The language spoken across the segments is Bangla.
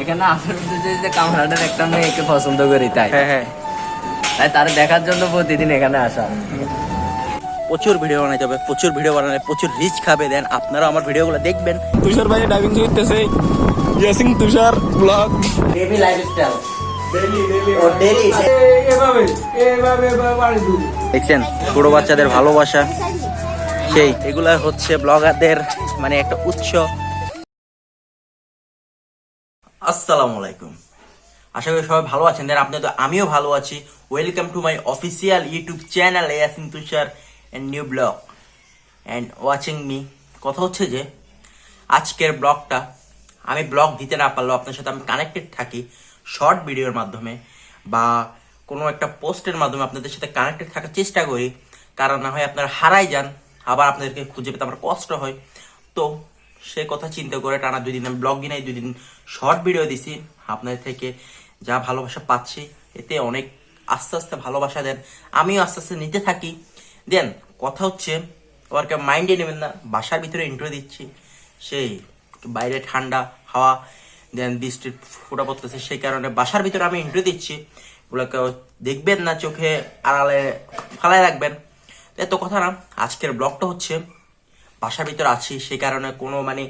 এখানে আসার উদ্দেশ্য যে কামরাটার একটা মেয়েকে পছন্দ করি তাই? হ্যাঁ হ্যাঁ। তাই তার দেখার জন্য প্রতিদিন এখানে আসা। প্রচুর ভিডিও বানাইতে হবে প্রচুর ভিডিও বানালে প্রচুর রিচ খাবে দেন আপনারা আমার ভিডিওগুলো দেখবেন। তুষার ভাই ডাইভিং করতেছে Yasin Tushar blog baby lifestyle দেখছেন ছোট বাচ্চাদের ভালোবাসা। সেই এগুলা হচ্ছে ব্লগারদের মানে একটা উৎস। আসসালামু আলাইকুম। আশা করি সবাই ভালো আছেন। দেন আপনি তো আমিও ভালো আছি। Welcome to my official YouTube channel Yasin Tushar and new blog and watching me কথা হচ্ছে যে, আজকের ব্লগটা আমি ব্লগ দিতে না পারলেও আপনার সাথে আমি কানেক্টেড থাকি শর্ট ভিডিওর মাধ্যমে বা কোনো একটা পোস্টের মাধ্যমে আপনাদের সাথে কানেক্টেড থাকার চেষ্টা করি। কারণ না হয় আপনারা হারাই যান, আবার আপনাদেরকে খুঁজে পেতে আমার কষ্ট হয়। তো সে কথা চিন্তা করে টানা দুই দিন, আমি ব্লগ দিন দুই দিন শর্ট ভিডিও দিছি। আপনাদের থেকে যা ভালোবাসা পাচ্ছি, এতে অনেক আস্তে আস্তে ভালোবাসা দেন। আমিও আস্তে আস্তে নিতে থাকি। দেন, কথা হচ্ছে ওরকে মাইন্ডে নেবেন না, বাসার ভিতরে ইন্ট্রো দিচ্ছি। সেই বাইরে ঠান্ডা হাওয়া, দেন বৃষ্টির ফোটা পড়তেছে, সেই কারণে বাসার ভিতরে আমি ইন্ট্রো দিচ্ছি। ওগুলোকে দেখবেন না, চোখে আড়ালে ফালাই রাখবেন। এত কথা না, আজকের ব্লগটা হচ্ছে বাসার ভিতর আছি সেই কারণে কোনো মানে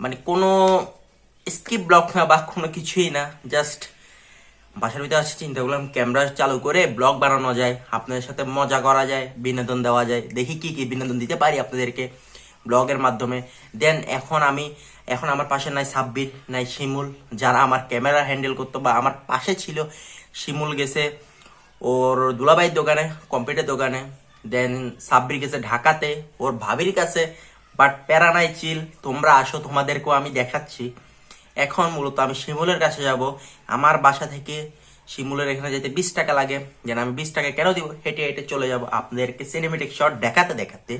মানে কোনো স্কিপ ব্লক না বা কোনো কিছুই না জাস্ট বাসার ভিতরে আছে, চিন্তা করলাম ক্যামেরা চালু করে ব্লগ বানানো যায়, আপনাদের সাথে মজা করা যায়, বিনোদন দেওয়া যায়, দেখি কি কি বিনোদন দিতে পারি আপনাদেরকে ব্লগের মাধ্যমে। দেন এখন আমি, এখন আমার পাশে নাই সাব্বির, নাই শিমুল, যারা আমার ক্যামেরা হ্যান্ডেল করতো বা আমার পাশে ছিল, শিমুল গেছে ওর দুলাবাইয়ের দোকানে কম্পিউটার দোকানে। দেন সাব্বির গেছে ঢাকাতে, ওর ভাবির কাছে বাট প্যারা নাই চিল তোমরা আসো, তোমাদেরকেও আমি দেখাচ্ছি। এখন মূলত আমি শিমুলের কাছে যাব। আমার বাসা থেকে শিমুলের এখানে যেতে বিশ টাকা লাগে। যেন আমি বিশ টাকা কেন দিব? হেঁটে হেঁটে চলে যাব আপনাদেরকে সিনেমেটিক শট দেখাতে দেখাতে।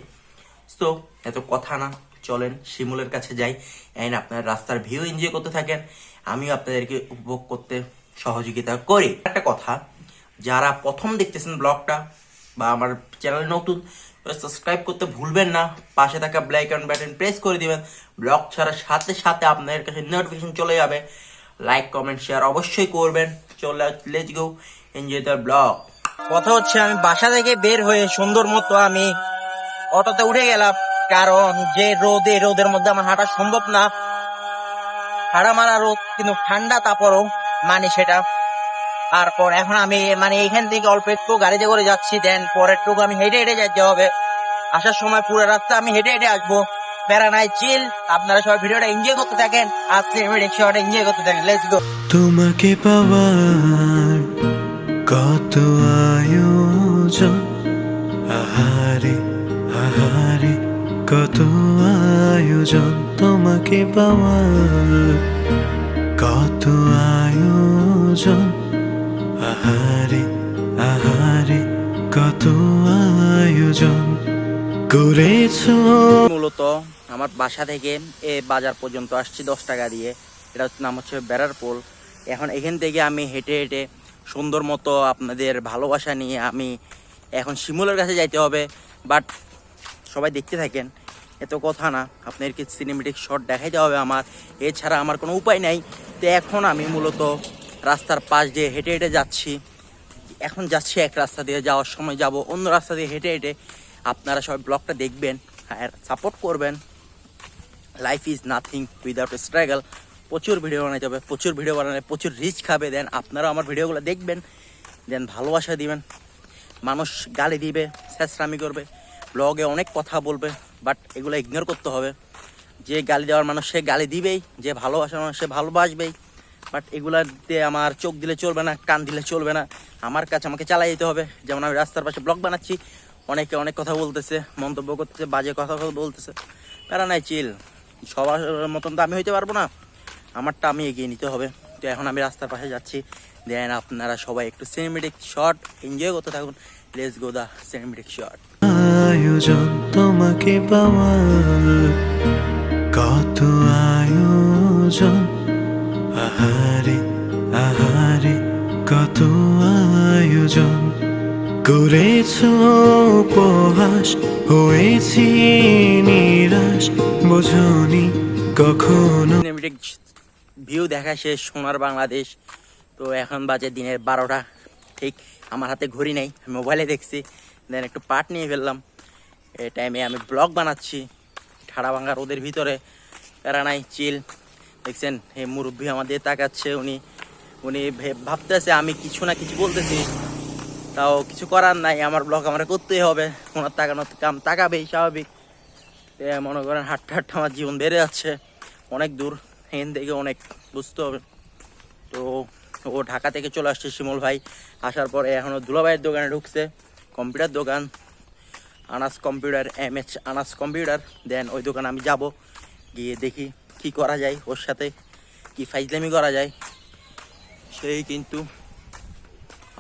তো এত কথা না, চলেন শিমুলের কাছে যাই। এন্ড আপনার রাস্তার ভিউ এনজয় করতে থাকেন। আমিও আপনাদেরকে উপভোগ করতে সহযোগিতা করি। একটা কথা, যারা প্রথম দেখতেছেন ব্লগটা বা আমার চ্যানেল নতুন সাবস্ক্রাইব করতে ভুলবেন না। পাশে থাকা ব্ল্যাক অ্যান্ড বাটন প্রেস করে দিবেন। ব্লগ ছাড়ার সাথে সাথে আপনাদের কাছে নোটিফিকেশন চলে যাবে। লাইক কমেন্ট শেয়ার অবশ্যই করবেন। চলে let's go enjoy the blog কথা হচ্ছে, আমি বাসা থেকে বের হয়ে সুন্দর মতো আমি অটোতে উঠে গেলাম। কারণ যে রোদে, রোদের মধ্যে আমার হাঁটা সম্ভব না। হাঁটা মারা রোদ, কিন্তু ঠান্ডা তারপরও মানে সেটা। তারপর এখন আমি মানে এখান থেকে অল্প একটু গাড়িতে করে যাচ্ছি দেন পরের টুকু আমি হেঁটে হেঁটে যেতে হবে। আসার সময় পুরো রাস্তা আমি হেঁটে হেঁটে আসব। নাই চিল আপনারা সবাই ভিডিওটা এনজয় করতে আজকে আমি এনজয় করতে গো তোমাকে পাওয়ার কত আয়োজন? আহারে আহারে, কত আয়োজন? তোমাকে পাওয়ার কত আয়োজন? আহারে আহারে, কত আয়োজন করেছ। মূলত আমার বাসা থেকে এ বাজার পর্যন্ত আসছি দশ টাকা দিয়ে। এটা হচ্ছে নাম হচ্ছে বেড়ার পোল। এখন এখান থেকে আমি হেঁটে হেঁটে সুন্দর মতো আপনাদের ভালোবাসা নিয়ে আমি এখন শিমুলের কাছে যাইতে হবে। বাট সবাই দেখতে থাকেন, এত কথা না। আপনাদেরকে সিনেমেটিক শট দেখাইতে হবে আমার? এছাড়া আমার কোনো উপায় নাই। তো এখন আমি মূলত রাস্তার পাশ দিয়ে হেঁটে হেঁটে যাচ্ছি। এখন যাচ্ছি এক রাস্তা দিয়ে, যাওয়ার সময় যাব অন্য রাস্তা দিয়ে হেঁটে হেঁটে। আপনারা সবাই ব্লগটা দেখবেন আর সাপোর্ট করবেন। Life is nothing without struggle প্রচুর ভিডিও বানাইতে হবে, প্রচুর ভিডিও বানালে প্রচুর রিচ খাবে। দেন আপনারা আমার ভিডিওগুলো দেখবেন। দেন ভালোবাসা দিবেন। মানুষ গালি দিবে শেষরামি করবে ব্লগে অনেক কথা বলবে বাট এগুলো ইগনোর করতে হবে। যে গালি দেওয়ার মানুষ সে গালি দিবেই, যে ভালোবাসার মানুষ সে ভালোবাসবেই। বাট এগুলাতে আমার চোখ দিলে চলবে না, কান দিলে চলবে না। আমার কাছে আমাকে চালাই যেতে হবে। যেমন আমি রাস্তার পাশে ব্লগ বানাচ্ছি, অনেকে অনেক কথা বলতেছে, মন্তব্য করতেছে, বাজে কথা বলতেছে। প্যারা নাই, চিল। সবার মতন তো আমি হইতে পারব না। আমারটা আমি এগিয়ে নিতে হবে। তো এখন আমি রাস্তার পাশে যাচ্ছি। দেন আপনারা সবাই একটু সিনেমেটিক শট এনজয় করতে থাকুন। Let's go the cinematic shot আয়োজন তোমাকে পাওয়ার, কত আয়োজন? হয়েছি নিরাশ, বোঝনি কখনো। ভিউ দেখা শেষ, সোনার বাংলাদেশ। তো এখন বাজে দিনের বারোটা। ঠিক, আমার হাতে ঘড়ি নেই মোবাইলে দেখছি। দেন একটু পাট নিয়ে ফেললাম। এই টাইমে আমি ব্লগ বানাচ্ছি। ঠাড়া ভাঙা রোদের ভিতরে। নাই চিল দেখছেন, এই মুরব্বী আমাদের তাকাচ্ছে, উনি উনি ভাবতেছে আমি কিছু না কিছু বলতেছি। তাও কিছু করার নাই, আমার ব্লগ আমার করতেই হবে ওনার তাকানোর কাম তাকাবেই, স্বাভাবিক। মনে করেন হাঁটতে হাঁটতে আমার জীবন বেড়ে যাচ্ছে, অনেক দূর, এখান থেকে অনেক, বুঝতে হবে। তো ও ঢাকা থেকে চলে আসছে শিমুল ভাই, আসার পরে এখনও দুলাভাইয়ের দোকানে ঢুকছে, কম্পিউটার দোকান, Anas computer M H Anas computer, then ওই দোকানে আমি যাব, গিয়ে দেখি কি করা যায় ওর সাথে, কি ফাইজলামি করা যায়। সেই কিন্তু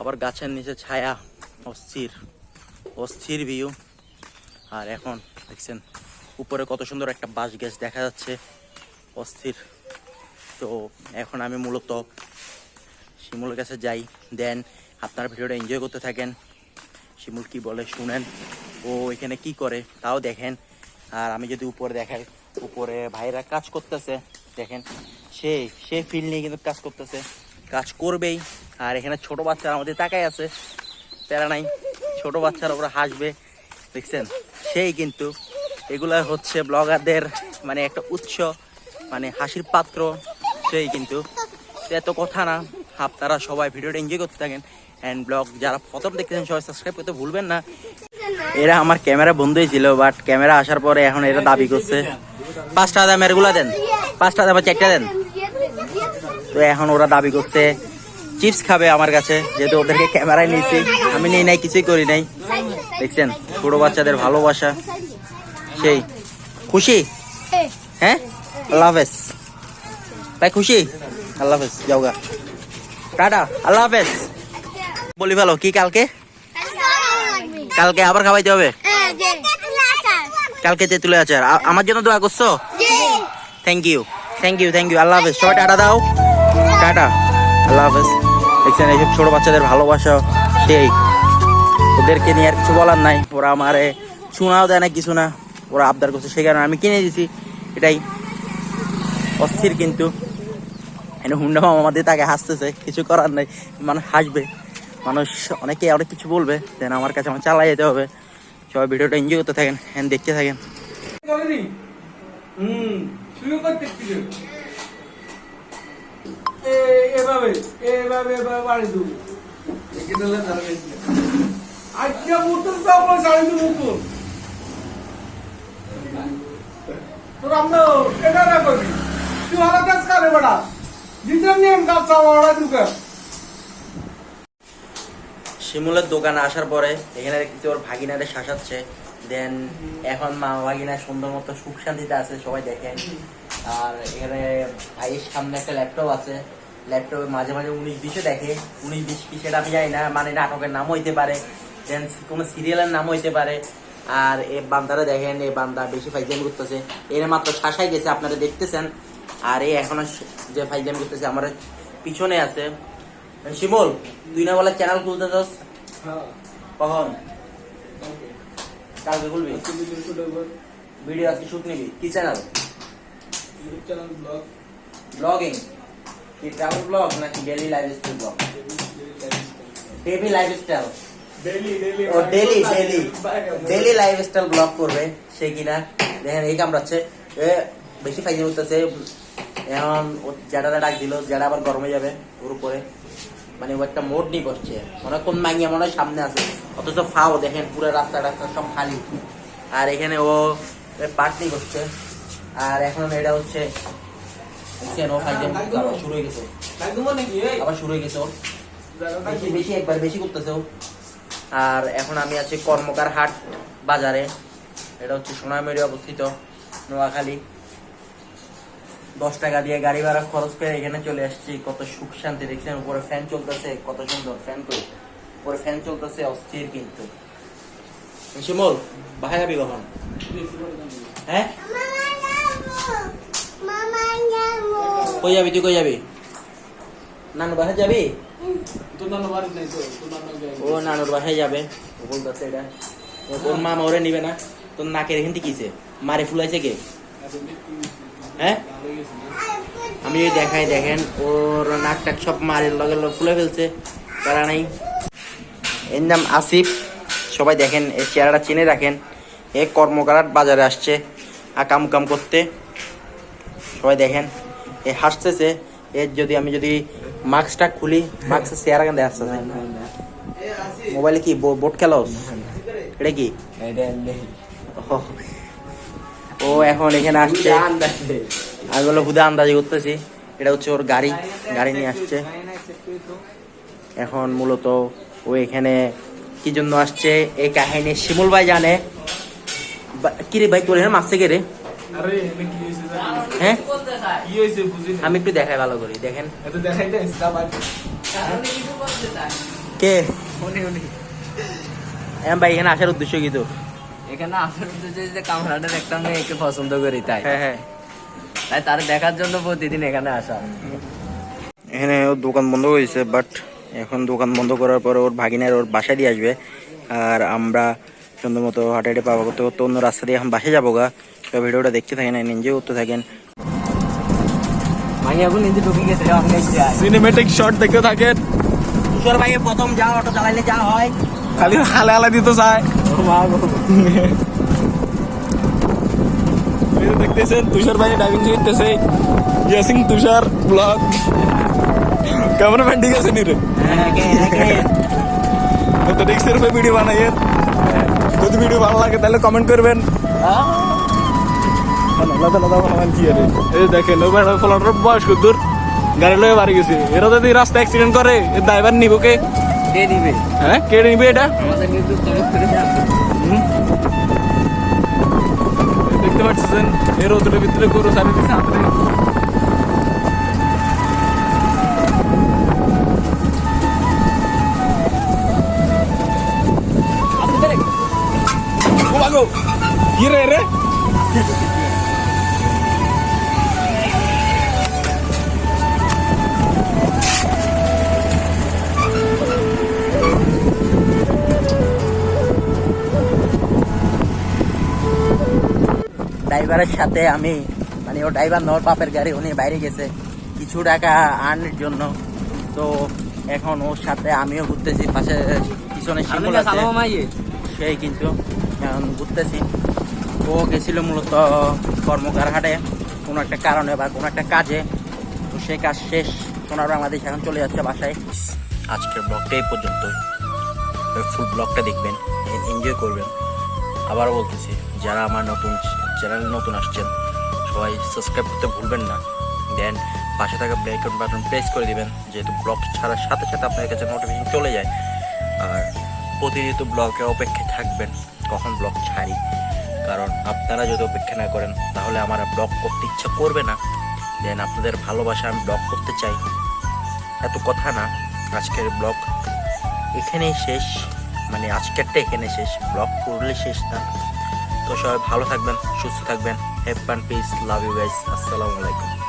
আবার গাছের নিচে ছায়া, অস্থির অস্থির ভিউ। আর এখন দেখছেন, উপরে কত সুন্দর একটা বাঁশ গ্যাস দেখা যাচ্ছে, অস্থির। তো এখন আমি মূলত শিমুলের কাছে যাই। দেন আপনার ভিডিওটা এনজয় করতে থাকেন। শিমুল কি বলে শুনেন, ও এখানে কি করে তাও দেখেন। আর আমি যদি উপরে দেখাই, উপরে ভাইরা কাজ করতেছে, দেখেন, সে সে ফিল্ড নিয়ে কিন্তু কাজ করতেছে। কাজ করবেই। আর এখানে ছোট বাচ্চারা আমাদের তাকাই আছে। প্যারা নাই। ছোট বাচ্চারা ওরা হাসবে। দেখছেন? সেই কিন্তু এগুলা হচ্ছে ব্লগারদের মানে একটা উৎস মানে হাসির পাত্র। সেই কিন্তু এত কথা না। আপনারা সবাই ভিডিওটা এনজয় করতে থাকেন। অ্যান্ড ব্লগ যারা প্রথম দেখতেছেন, সবাই সাবস্ক্রাইব করতে ভুলবেন না। এরা আমার ক্যামেরা বন্ধই ছিল বাট ক্যামেরা আসার পরে এখন এরা দাবি করছে। পাঁচটা দাম এরগুলা দেন। পাঁচটা দাম চারটা দেন। তো এখন ওরা দাবি করছে চিপস খাবে আমার কাছে যেহেতু ওদেরকে ক্যামেরায় নিয়েছি। আমি নিই নাই কিছুই করি নাই। দেখছেন ছোট বাচ্চাদের ভালোবাসা। সেই খুশি? হ্যাঁ? আল্লাহ হাফেজ। ভাই খুশি? আল্লাহ হাফেজ যাওগা টাটা আল্লাহ হাফেজ। বলি ভালো কি কালকে? কালকে আবার খাওয়াইতে হবে? কালকে তেঁতুলে আছে আমার জন্য দোয়া করছ? Thank you thank you thank you Allah হাফেজ। সবাই টাটা দাও। টাটা। আল্লাহ হাফেজ। দেখছেন এইসব ছোট বাচ্চাদের ভালোবাসা, সেই। ওদেরকে নিয়ে আর কিছু বলার নাই। ওরা আমারে শোনাও দেয় না, কিছু না। ওরা আবদার করছে, সেই কারণে আমি কিনে দিছি। এটাই অস্থির কিন্তু। এনে হুন্ডা মামা আমাদের তাকে হাসতেছে, কিছু করার নাই। মানুষ হাসবে। মানুষ অনেকে অনেক কিছু বলবে, দেন আমার কাছে আমার চালাই যেতে হবে। সবাই ভিডিওটা এনজয় করতে থাকেন হ্যাঁ দেখতে থাকেন। হুম এভাবে এভাবে বাড়ি শিমুলের দোকানে আসার পরে এখানে দেখছি ওর ভাগিনারে শাসাচ্ছে। দেন এখন মা ভাগিনা সুন্দর মতো সুখ শান্তিতে আছে, সবাই দেখেন। আর এখানে ভাইয়ের সামনে একটা ল্যাপটপ আছে। ল্যাপটপে মাঝে মাঝে উনিশ বিশে দেখে। উনিশ বিশ কি সেটা আমি জানি না মানে নাটকের নাম হইতে পারে। দেন কোনো সিরিয়ালের নাম হইতে পারে। আর এ বান্দারা দেখেন এই বান্দা বেশি ফাইজাম করতেছে। এর মাত্র শাসাই গেছে আপনারা দেখতেছেন। আর এই এখনও যে ফাইজাম করতেছে আমার পিছনে আছে। শিমুল তুই না বলে চ্যানেল খুলতে চাস? কখন? কালকে খুলবি? ভিডিও আজকে শুট নিবি। কি চ্যানেল ব্লগিং কি ট্রাভেল ব্লগ নাকি daily life style blog daily life style ও daily daily daily life style blog করবে সে কিনা? দেখেন এই কামড়াচ্ছে। এ বেশি ফাইজে উঠতেছে। এখন ও জ্যাডারা ডাক দিল জ্যাডা আবার গরমে যাবে ওর উপরে। মানে ও একটা মোড নিয়ে বসছে মনে কোন মাইয়া মনে হয় সামনে আছে। অথচ ফাও দেখেন পুরো রাস্তা রাস্তা সব খালি। আর এখানে ও পার্টি করছে। আর এখন এটা হচ্ছে দেখছেন ও ফাইজে আবার শুরু হয়ে গেছে। আবার শুরু হয়ে গেছে ওর বেশি বেশি একবার বেশি করতেছে ও। আর এখন আমি আছি কর্মকার হাট বাজারে। এটা হচ্ছে সোনামেরি অবস্থিত নোয়াখালী। দশ টাকা দিয়ে গাড়ি ভাড়া খরচ করে এখানে চলে আসছি। কত সুখ শান্তি দেখছেন? উপরে ফ্যান চলতেছে কত সুন্দর ফ্যান তো। উপরে ফ্যান চলতেছে অস্থির কিন্তু। শিমল যাবি কখন? হ্যাঁ? কই যাবি তুই কই যাবি? নানু বাসায় যাবি? ও নানুর বাসায় যাবে। ও বলতেছে এটা। ও তোর মামা ওরে নিবে না। তোর নাকের এখান থেকে কিছে মারে ফুলাইছে কে? হ্যাঁ? আমি দেখাই দেখেন ওর নাক টাক সব মারের লগে লগে ফুলে ফেলছে। তারা নাই। এর নাম আসিফ। সবাই দেখেন এই চেহারাটা চিনে রাখেন। এ কর্মকারাট বাজারে আসছে। আর কাম কাম করতে। সবাই দেখেন এ হাসতেছে এর যদি আমি যদি মাস্কটা খুলি মাস্কের চেহারা কেন দেখা মোবাইলে কি বোট খেলোস এটা কি? ও, এখন এখানে আসছে। আমি বলল হুদা আন্দাজি করতেছি। এটা হচ্ছে ওর গাড়ি। গাড়ি নিয়ে আসছে। এখন মূলত ও এখানে কি জন্য আসছে? এই কাহিনী শিমুল ভাই জানে। বা- কি রে ভাই তোর এখানে মারছে কে রে? আরে হ্যাঁ? কি হয়েছে বুঝি আমি একটু দেখাই ভালো করি দেখেন। এত দেখাই কে? হ্যাঁ ভাই এখানে আসার উদ্দেশ্য কি তো? এখানে আসার উদ্দেশ্য যে কামরাডার একটা মেয়েকে পছন্দ করি তাই হ্যাঁ হ্যাঁ। তাই তার দেখার জন্য প্রতিদিন এখানে আসা। এখানে ওর দোকান বন্ধ হয়েছে বাট এখন দোকান বন্ধ করার পরে ওর ভাগিনার ওর বাসা দিয়ে আসবে। আর আমরা সুন্দর মতো হাঁটে হাঁটে পাবো করতে করতে অন্য রাস্তা দিয়ে এখন বাসে যাব গা। তো ভিডিওটা দেখতে থাকেন এনজয় করতে থাকেন। আমি এখন নিজে ঢুকে গেছে সিনেমেটিক শট দেখতে থাকেন। কিশোর ভাই প্রথম যা অটো চালাইলে যা হয়। খালি হালে হালে দিতে চায়। দেখতেছেন তুষার ভাই ড্রাইভিং শিখতেছে ইয়াসিং তুষার ব্লগ ক্যামেরাম্যান ঠিক আছে নি রে? তো রিক্সের ভিডিও বানাইয়েন। যদি ভিডিও ভালো লাগে তাহলে কমেন্ট করবেন। আলাদা আলাদা বানাবেন কি আরে এই দেখেন ও ম্যাডাম ফলানোর বয়স দূর। গাড়ি লয়ে বাড়ি গেছে। এরা যদি রাস্তা অ্যাক্সিডেন্ট করে এর ড্রাইভার নিব কে? কে দিবে? হ্যাঁ কে নিবে এটা? আমাদের কিন্তু করে দেখতে পাচ্ছেন এর ওদের ভিতরে গরু সারি দিচ্ছে ড্রাইভারের সাথে আমি মানে ও ড্রাইভার নর পাপের গাড়ি উনি বাইরে গেছে কিছু টাকা আর্নের জন্য। তো এখন ওর সাথে আমিও ঘুরতেছি পাশে পিছনে শিমুল আছে। সেই কিন্তু এখন ঘুরতেছি। ও গেছিল মূলত কর্মকার হাটে কোনো একটা কারণে বা কোনো একটা কাজে। তো সেই কাজ শেষ সোনার বাংলাদেশ এখন চলে যাচ্ছে বাসায়। আজকের ব্লগটা এই পর্যন্তই ফুল ব্লগটা দেখবেন এনজয় করবেন। আবারও বলতেছি যারা আমার নতুন চ্যানেলে নতুন আসছেন, সবাই সাবস্ক্রাইব করতে ভুলবেন না। দেন পাশে থাকা ব্ল্যাক বাটন প্রেস করে দিবেন, যেহেতু ব্লগ ছাড়ার সাথে সাথে আপনার কাছে নোটিফিকেশন চলে যায়। আর প্রতিনিয়ত ব্লগে অপেক্ষায় থাকবেন, কখন ব্লগ ছাড়ি? কারণ আপনারা যদি অপেক্ষা না করেন, তাহলে আমার ব্লগ করতে ইচ্ছা করবে না। দেন আপনাদের ভালোবাসা আমি ব্লগ করতে চাই। এত কথা না, আজকের ব্লগ এখানেই শেষ। মানে আজকেরটা এখানে শেষ ব্লগ করলে শেষ না। সবাই ভালো থাকবেন সুস্থ থাকবেন। And peace love you guys আসসালামু আলাইকুম।